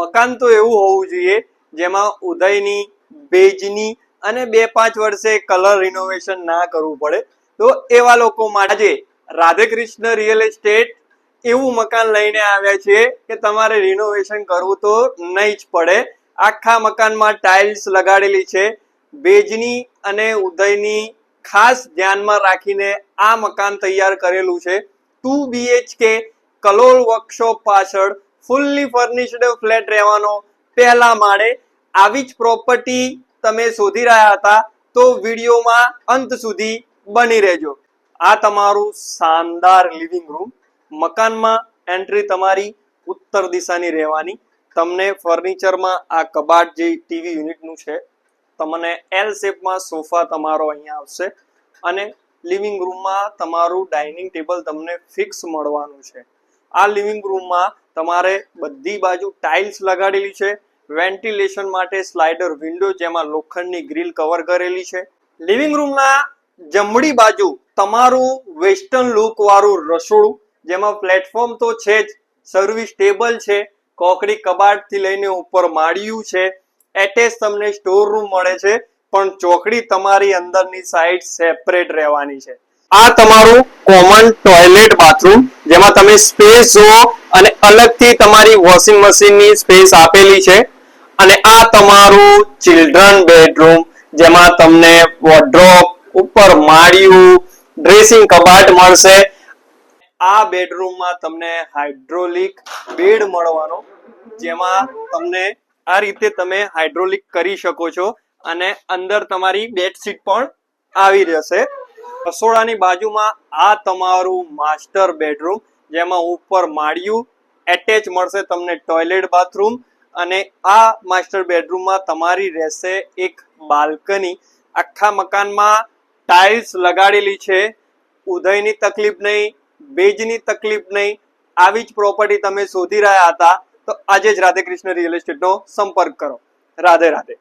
મકાન તો એવું હોવું જોઈએ જેમાં ઉદયની ભેજની અને બે પાંચ વર્ષે કલર રિનોવેશન ના કરવું પડે. તો એવા લોકો માટે રાધે કૃષ્ણ રિયલ એસ્ટેટ એવું મકાન લઈને આવ્યા છે કે તમારે રિનોવેશન કરવું તો નહીં જ પડે. આખા મકાનમાં ટાઇલ્સ લગાડેલી છે. ભેજની અને ઉદયની ખાસ ધ્યાનમાં રાખીને આ મકાન તૈયાર કરેલું છે. ટુ બીએચકે કલોલ વર્કશોપ પાછળ ફૂલ્લી ફર્નિશ્ડ ફ્લેટ રહેવાનો પહેલા માળે. આવી જ પ્રોપર્ટી તમે શોધી રહ્યા હતા તો વિડીયોમાં અંત સુધી બની રહેજો. આ તમારું શાનદાર લિવિંગ રૂમ મકાનમાં એન્ટ્રી તમારી ઉત્તર દિશાની રહેવાની. તમને ફર્નિચરમાં આ કબાટ જે ટીવી યુનિટનું છે. તમને એલ શેપમાં સોફા તમારો અહીંયા આવશે. અને લિવિંગ રૂમમાં તમારું ડાઇનિંગ ટેબલ તમને ફિક્સ મળવાનું છે. આ લિવિંગ રૂમમાં તમારે બધી બાજુ ટાઇલ્સ લગાડેલી છે. વેન્ટિલેશન માટે સ્લાઇડર, વિન્ડો જેમાં લોખંડની ગ્રીલ કવર કરેલી છે. લિવિંગ રૂમના જમણી બાજુ તમારું વેસ્ટર્ન લુક વાળું રસોડું, જેમાં પ્લેટફોર્મ તો છે જ, સર્વિસ ટેબલ છે, કોકડી કબાટથી લઈને ઉપર માળિયું છે. એટેચ તમને સ્ટોર રૂમ મળે છે, પણ ચોકડી તમારી અંદરની સાઈડ સેપરેટ રહેવાની છે. આ તમારું કોમન ટોયલેટ બાથરૂમ જેમાં તમે સ્પેસ જુઓ અને અલગથી તમારી વોશિંગ મશીનની સ્પેસ આપેલી છે. અને આ તમારું ચિલ્ડ્રન બેડરૂમ, જેમાં તમને વોર્ડ્રોપ ઉપર માળિયું, ડ્રેસિંગ કબાટ મળશે. આ બેડરૂમમાં તમને હાઇડ્રોલિક બેડ મળવાનો, જેમાં તમને આ રીતે તમે હાઇડ્રોલિક કરી શકો છો અને અંદર તમારી બેડશીટ પણ આવી રહેશે. રસોડાની બાજુમાં આ તમારું માસ્ટર બેડરૂમ, જેમાં ઉપર માળિયું એટેચ મળશે તમને ટોયલેટ બાથરૂમ અને આ માસ્ટર બેડરૂમમાં તમારી રહેશે એક બાલ્કની. આખા મકાનમાં ટાઇલ્સ લગાડેલી છે. ઉદયની તકલીફ નહીં ભેજની તકલીફ નહીં. આવી જ પ્રોપર્ટી તમે શોધી રહ્યા હતા. તો આજે જ રાધે કૃષ્ણ રિયલ એસ્ટેટનો સંપર્ક કરો. રાધે રાધે.